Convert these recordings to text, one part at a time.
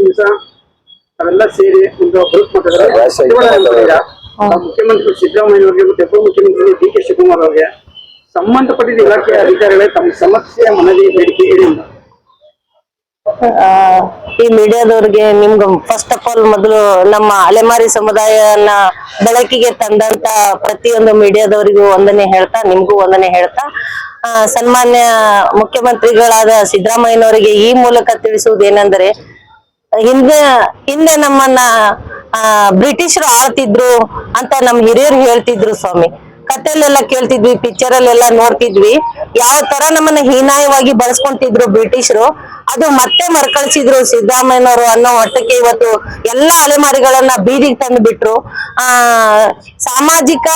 ದಿವಸ ನಾವೆಲ್ಲ ಸೇರಿ ಒಂದು ಬೃಹತ್ ಮಾಡ್ತಿದ್ದೀರಾ? ಮುಖ್ಯಮಂತ್ರಿ ಸಿದ್ದರಾಮಯ್ಯ ಅವರಿಗೆ ಮತ್ತೆ ಉಪಮುಖ್ಯಮಂತ್ರಿ ಡಿ ಕೆ ಶಿವಕುಮಾರ್ ಅವರಿಗೆ ಸಂಬಂಧಪಟ್ಟಿದ್ದ ಇಲಾಖೆಯ ಅಧಿಕಾರಿಗಳೇ ತಮ್ಮ ಸಮಸ್ಯೆ ಮನವಿ ಬೇಡಿಕೆ ಹೇಳಿಲ್ಲ ಆ, ಈ ಮೀಡಿಯಾದವ್ರಿಗೆ ನಿಮ್ಗ ಫಸ್ಟ್ ಆಫ್ ಆಲ್ ಮೊದಲು ನಮ್ಮ ಅಲೆಮಾರಿ ಸಮುದಾಯನ ಬೆಳಕಿಗೆ ತಂದಂತ ಪ್ರತಿಯೊಂದು ಮೀಡಿಯಾದವರಿಗೂ ಒಂದನೆ ಹೇಳ್ತಾ ನಿಮ್ಗೂ ಒಂದನೆ ಹೇಳ್ತಾ ಆ, ಸನ್ಮಾನ್ಯ ಮುಖ್ಯಮಂತ್ರಿಗಳಾದ ಸಿದ್ದರಾಮಯ್ಯನವರಿಗೆ ಈ ಮೂಲಕ ತಿಳಿಸುವುದೇನೆಂದರೆ ಹಿಂದೆ ಹಿಂದೆ ನಮ್ಮನ್ನ, ಆ, ಬ್ರಿಟಿಷರು ಆಳ್ತಿದ್ರು ಅಂತ ನಮ್ ಹಿರಿಯರು ಹೇಳ್ತಿದ್ರು ಸ್ವಾಮಿ. ಕಥೆಲೆಲ್ಲ ಕೇಳ್ತಿದ್ವಿ ಪಿಕ್ಚರ್ ಅಲ್ಲೆಲ್ಲ ನೋಡ್ತಿದ್ವಿ. ಯಾವ ತರ ನಮ್ಮನ್ನ ಹೀನಾಯವಾಗಿ ಬಳಸ್ಕೊಂತಿದ್ರು ಬ್ರಿಟಿಷರು, ಅದು ಮತ್ತೆ ಮರುಕಳಿಸಿದ್ರು ಸಿದ್ದರಾಮಯ್ಯನವರು ಅನ್ನೋ ಮಟ್ಟಕ್ಕೆ ಇವತ್ತು ಎಲ್ಲಾ ಅಲೆಮಾರಿಗಳನ್ನ ಬೀದಿಗೆ ತಂದು ಬಿಟ್ರು ಆ, ಸಾಮಾಜಿಕ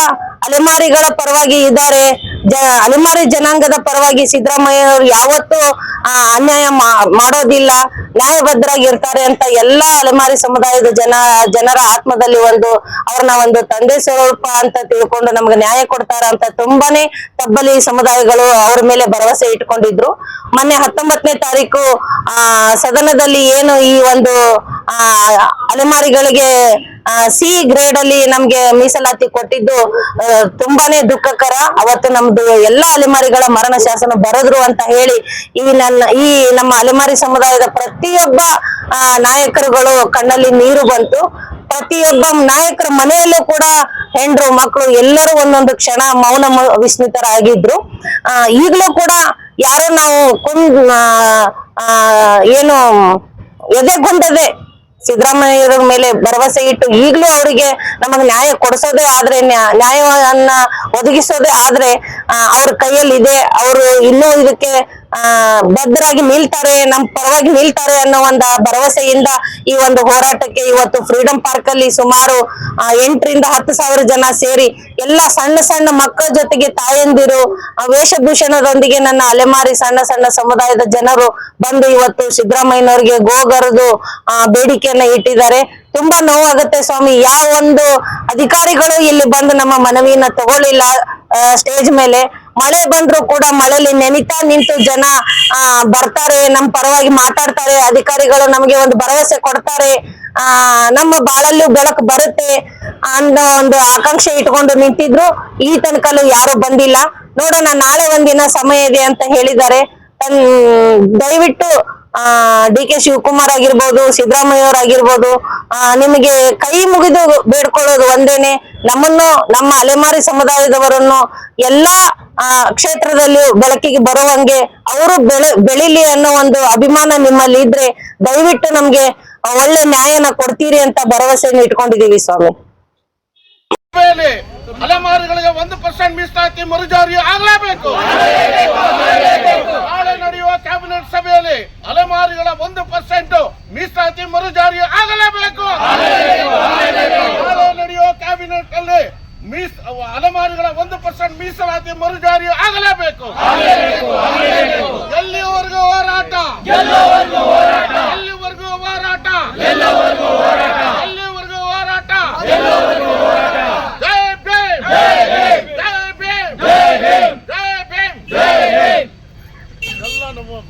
ಅಲೆಮಾರಿಗಳ ಪರವಾಗಿ ಇದ್ದಾರೆ. ಅಲೆಮಾರಿ ಜನಾಂಗದ ಪರವಾಗಿ ಸಿದ್ದರಾಮಯ್ಯನವರು ಯಾವತ್ತೂ, ಆ, ಅನ್ಯಾಯ ಮಾಡೋದಿಲ್ಲ ನ್ಯಾಯಬದ್ಧರಾಗಿ ಇರ್ತಾರೆ ಅಂತ ಎಲ್ಲಾ ಅಲೆಮಾರಿ ಸಮುದಾಯದ ಜನ, ಜನರ ಆತ್ಮದಲ್ಲಿ ಒಂದು ಅವ್ರನ್ನ ಒಂದು ತಂದೆ ಸ್ವರೂಪ ಅಂತ ತಿಳ್ಕೊಂಡು ನಮ್ಗೆ ನ್ಯಾಯ ಕೊಡ್ತಾರ ಅಂತ ತುಂಬಾನೇ ತಬ್ಬಲಿ ಸಮುದಾಯಗಳು ಅವ್ರ ಮೇಲೆ ಭರವಸೆ ಇಟ್ಕೊಂಡಿದ್ರು. ಮೊನ್ನೆ ಹತ್ತೊಂಬತ್ತನೇ ತಾರೀಕು, ಆ, ಸದನದಲ್ಲಿ ಏನು ಈ ಒಂದು, ಆ, ಅಲೆಮಾರಿಗಳಿಗೆ ಸಿ ಗ್ರೇಡ್ ಅಲ್ಲಿ ನಮ್ಗೆ ಮೀಸಲಾತಿ ಕೊಟ್ಟಿದ್ದು ತುಂಬಾನೇ ದುಃಖಕರ. ಅವತ್ತು ನಮ್ದು ಎಲ್ಲಾ ಅಲೆಮಾರಿಗಳ ಮರಣ ಶಾಸನ ಬರೆದ್ರು ಅಂತ ಹೇಳಿ ಈ ನನ್ನ ಈ ನಮ್ಮ ಅಲೆಮಾರಿ ಸಮುದಾಯದ ಪ್ರತಿಯೊಬ್ಬ ಆ, ನಾಯಕರುಗಳು ಕಣ್ಣಲ್ಲಿ ನೀರು ಬಂತು. ಪ್ರತಿಯೊಬ್ಬ ನಾಯಕರ ಮನೆಯಲ್ಲೂ ಕೂಡ ಹೆಂಡ್ರು ಮಕ್ಕಳು ಎಲ್ಲರೂ ಒಂದೊಂದು ಕ್ಷಣ ಮೌನ ವಿಸ್ಮಿತರಾಗಿದ್ರು. ಆ ಈಗಲೂ ಕೂಡ ಯಾರೋ ನಾವು ಕುಂದ್ ಏನು ಏನು ಎದೆಗೊಂಡದೆ ಸಿದ್ದರಾಮಯ್ಯರ ಮೇಲೆ ಭರವಸೆ ಇಟ್ಟು ಈಗಲೂ ಅವರಿಗೆ ನಮಗೆ ನ್ಯಾಯ ಕೊಡಿಸೋದೇ ಆದ್ರೆ, ನ್ಯಾ- ನ್ಯಾಯವನ್ನ ಒದಗಿಸೋದೇ ಆದ್ರೆ ಅವ್ರ ಕೈಯಲ್ಲಿ ಇದೆ ಅವರು ಇನ್ನೂ ಇದಕ್ಕೆ ಆ ಬದ್ಧರಾಗಿ ನಿಲ್ತಾರೆ, ನಮ್ ಪರವಾಗಿ ನಿಲ್ತಾರೆ ಅನ್ನೋ ಒಂದು ಭರವಸೆಯಿಂದ ಈ ಒಂದು ಹೋರಾಟಕ್ಕೆ ಇವತ್ತು ಫ್ರೀಡಂ ಪಾರ್ಕ್ ಅಲ್ಲಿ ಸುಮಾರು ಎಂಟರಿಂದ ಹತ್ತು ಸಾವಿರ ಜನ ಸೇರಿ ಎಲ್ಲ ಸಣ್ಣ ಸಣ್ಣ ಮಕ್ಕಳ ಜೊತೆಗೆ ತಾಯಂದಿರು ವೇಷಭೂಷಣದೊಂದಿಗೆ ನನ್ನ ಅಲೆಮಾರಿ ಸಣ್ಣ ಸಣ್ಣ ಸಮುದಾಯದ ಜನರು ಬಂದು ಇವತ್ತು ಸಿದ್ದರಾಮಯ್ಯನವರಿಗೆ ಗೋಗರದು ಆ, ಬೇಡಿಕೆಯನ್ನ ಇಟ್ಟಿದ್ದಾರೆ. ತುಂಬಾ ನೋವಾಗುತ್ತೆ ಸ್ವಾಮಿ. ಯಾವ ಒಂದು ಅಧಿಕಾರಿಗಳು ಇಲ್ಲಿ ಬಂದು ನಮ್ಮ ಮನವಿಯನ್ನ ತಗೊಳ್ಳಿಲ್ಲ ಸ್ಟೇಜ್ ಮೇಲೆ. ಮಳೆ ಬಂದ್ರು ಕೂಡ ಮಳೆಲಿ ನೆನಿತಾ ನಿಂತು ಜನ ಬರ್ತಾರೆ. ನಮ್ ಪರವಾಗಿ ಮಾತಾಡ್ತಾರೆ. ಅಧಿಕಾರಿಗಳು ನಮಗೆ ಒಂದು ಭರವಸೆ ಕೊಡ್ತಾರೆ. ಆ, ನಮ್ಮ ಬಾಳಲ್ಲೂ ಬೆಳಕು ಬರುತ್ತೆ ಅನ್ನೋ ಒಂದು ಆಕಾಂಕ್ಷೆ ಇಟ್ಕೊಂಡು ನಿಂತಿದ್ರು. ಈ ತನಕಲ್ಲೂ ಯಾರು ಬಂದಿಲ್ಲ. ನೋಡೋಣ, ನಾಳೆ ಒಂದಿನ ಸಮಯ ಇದೆ ಅಂತ ಹೇಳಿದ್ದಾರೆ. ತನ್, ದಯವಿಟ್ಟು, ಆ, ಡಿ ಕೆ ಶಿವಕುಮಾರ್ ಆಗಿರ್ಬೋದು, ಸಿದ್ದರಾಮಯ್ಯ ಆಗಿರ್ಬೋದು ಆ, ನಿಮಗೆ ಕೈ ಮುಗಿದು ಬೇಡ್ಕೊಳ್ಳೋದು ಒಂದೇನೆ. ನಮ್ಮನ್ನು, ನಮ್ಮ ಅಲೆಮಾರಿ ಸಮುದಾಯದವರನ್ನು ಎಲ್ಲಾ ಕ್ಷೇತ್ರದಲ್ಲಿ ಬೆಳಕಿಗೆ ಬರುವಂಗೆ ಅವರು ಬೆಳೆ, ಬೆಳಿಲಿ ಅನ್ನೋ ಒಂದು ಅಭಿಮಾನ ನಿಮ್ಮಲ್ಲಿ ಇದ್ರೆ ದಯವಿಟ್ಟು ನಮ್ಗೆ ಒಳ್ಳೆ ನ್ಯಾಯನ ಕೊಡ್ತೀರಿ ಅಂತ ಭರವಸೆಯನ್ನು ಇಟ್ಕೊಂಡಿದೀವಿ ಸ್ವಾಮಿ. ಅಲೆಮಾರಿಗಳಿಗೆ ಒಂದು ಪರ್ಸೆಂಟ್ ಮೀಸಲಾತಿ ಮರುಜಾರಿ ಆಗಲೇಬೇಕು. ಆಗಲೇಬೇಕು ಎಲ್ಲಿವರೆಗೂ ಹೋರಾಟ ಎಲ್ಲಿವರೆಗೂ ಹೋರಾಟ ಎಲ್ಲಿವರೆಗೂ ಹೋರಾಟ ಜೈ ಭೀಮ್ ಜೈ ಭೀಮ್ ಜೈ ಭೀಮ್ ಜೈ ಭೀಮ್ ಎಲ್ಲ ನಮ್ಮ